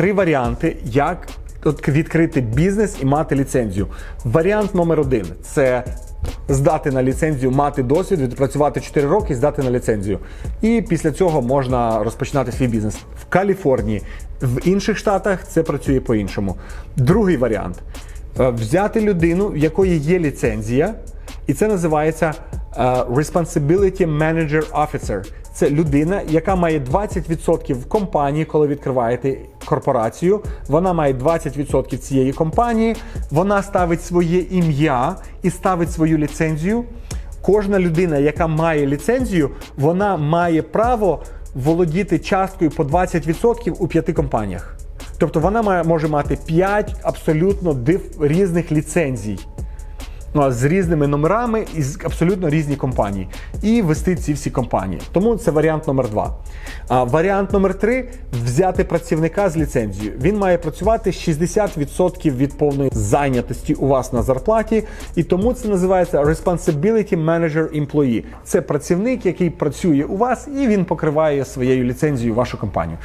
три варіанти, як відкрити бізнес і мати ліцензію. Варіант номер один це здати на ліцензію, мати досвід, відпрацювати 4 роки, здати на ліцензію. І після цього можна розпочинати свій бізнес. В Каліфорнії, в інших штатах це працює по-іншому. Другий варіант Е, взяти людину, в якої є ліцензія, і це називається е, Responsibility Manager Officer. Це людина, яка має 20% в компанії, коли відкриваєте корпорацію. Вона має 20% цієї компанії. Вона ставить своє ім'я і ставить свою ліцензію. Кожна людина, яка має ліцензію, вона має право володіти часткою по 20% у п'яти компаніях. Тобто вона має, може мати 5 абсолютно див, різних ліцензій. Ну, з різними номерами і з абсолютно різні компанії. І вести ці всі компанії. Тому це варіант номер два. А варіант номер три взяти працівника з ліцензією. Він має працювати 60% від повної зайнятості у вас на зарплаті. І тому це називається Responsibility Manager Employee. Це працівник, який працює у вас, і він покриває своєю ліцензією вашу компанію.